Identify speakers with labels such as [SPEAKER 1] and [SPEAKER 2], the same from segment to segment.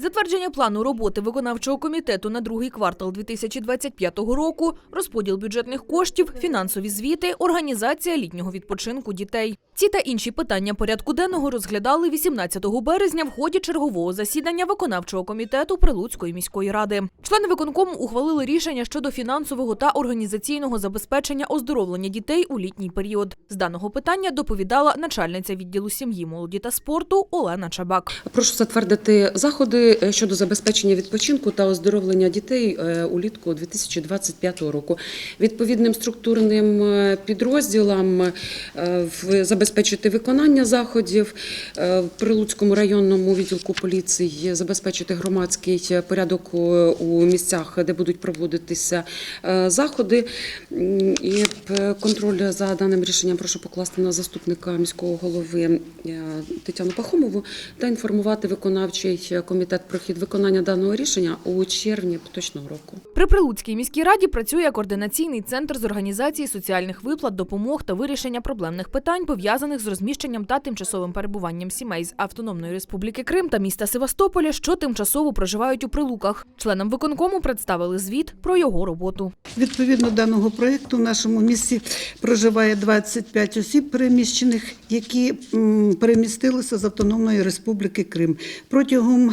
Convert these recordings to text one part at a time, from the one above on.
[SPEAKER 1] Затвердження плану роботи виконавчого комітету на другий квартал 2025 року, розподіл бюджетних коштів, фінансові звіти, організація літнього відпочинку дітей. Ці та інші питання порядку денного розглядали 18 березня в ході чергового засідання виконавчого комітету Прилуцької міської ради. Члени виконкому ухвалили рішення щодо фінансового та організаційного забезпечення оздоровлення дітей у літній період. З даного питання доповідала начальниця відділу сім'ї, молоді та спорту Олена Чабак.
[SPEAKER 2] Прошу затвердити заходи е, щодо забезпечення відпочинку та оздоровлення дітей е, улітку 2025 року. Відповідним структурним е, підрозділам забезпечити виконання заходів в Прилуцькому районному відділку поліції, забезпечити громадський порядок у- місцях, де будуть проводитися заходи. І контроль за даним рішенням прошу покласти на заступника міського голови Тетяну Пахомову та інформувати виконавчий комітет про хід виконання даного рішення у червні поточного року.
[SPEAKER 1] При Прилуцькій міській раді працює координаційний центр з організації соціальних виплат, допомог та вирішення проблемних питань, пов'язаних з розміщенням та тимчасовим перебуванням сімей з Автономної Республіки Крим та міста Севастополя, що тимчасово проживають у Прилуках. Членам виконкому представили звіт про його роботу.
[SPEAKER 3] Відповідно даного проєкту в нашому місті проживає 25 осіб переміщених, які м, перемістилися з Автономної Республіки Крим. Протягом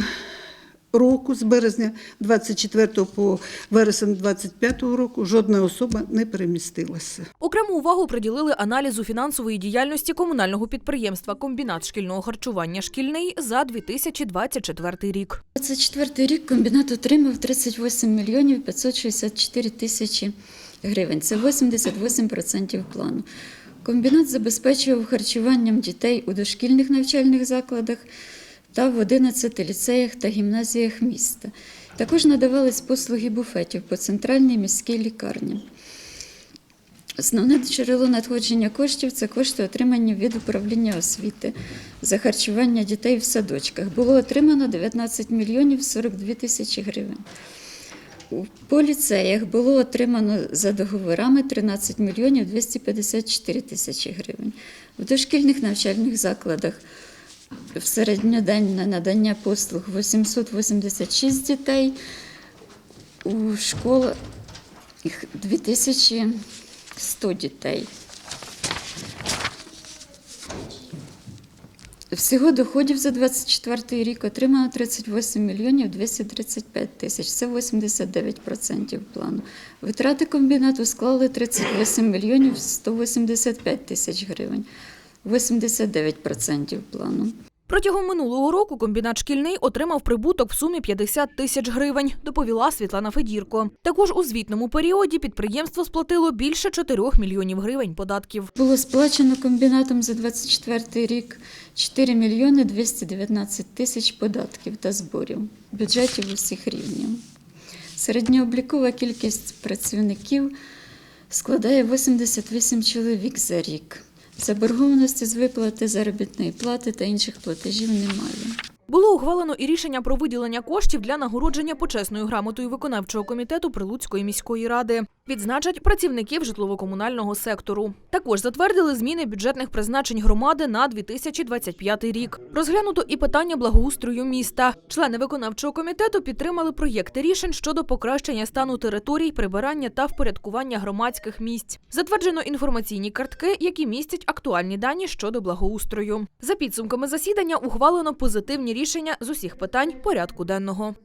[SPEAKER 3] року, з березня 24 по вересень 25 року, жодна особа не перемістилася.
[SPEAKER 1] Окрему увагу приділили аналізу фінансової діяльності комунального підприємства Комбінат шкільного харчування Шкільний за 2024 рік.
[SPEAKER 4] 24 рік комбінат отримав 38 мільйонів 564 тисячі гривень. Це 88% плану. Комбінат забезпечував харчуванням дітей у дошкільних навчальних закладах та в 11 ліцеях та гімназіях міста. Також надавались послуги буфетів по центральній міській лікарні. Основне джерело надходження коштів це кошти, отримані від управління освіти за харчування дітей в садочках. Було отримано 19 мільйонів 42 тисячі гривень. По ліцеях було отримано за договорами 13 мільйонів 254 тисячі гривень. В дошкільних навчальних закладах в середньоденне надання послуг 886 дітей, у школах 2100 дітей. Всього доходів за 24 рік отримано 38 мільйонів 235 тисяч. Це 89% плану. Витрати комбінату склали 38 мільйонів 185 тисяч гривень. 89% плану.
[SPEAKER 1] Протягом минулого року комбінат шкільний отримав прибуток в сумі 50 тисяч гривень, доповіла Світлана Федірко. Також у звітному періоді підприємство сплатило більше 4 мільйонів гривень податків.
[SPEAKER 4] Було сплачено комбінатом за 24 рік 4 мільйони 219 тисяч податків та зборів бюджетів усіх рівнів. Середньооблікова кількість працівників складає 88 чоловік за рік. Заборгованості з виплати заробітної плати та інших платежів немає.
[SPEAKER 1] Було ухвалено і рішення про виділення коштів для нагородження почесною грамотою виконавчого комітету Прилуцької міської ради. Відзначать працівників житлово-комунального сектору. Також затвердили зміни бюджетних призначень громади на 2025 рік. Розглянуто і питання благоустрою міста. Члени виконавчого комітету підтримали проєкти рішень щодо покращення стану територій, прибирання та впорядкування громадських місць. Затверджено інформаційні картки, які містять актуальні дані щодо благоустрою. За підсумками засідання ухвалено позитивні рішення з усіх питань порядку денного.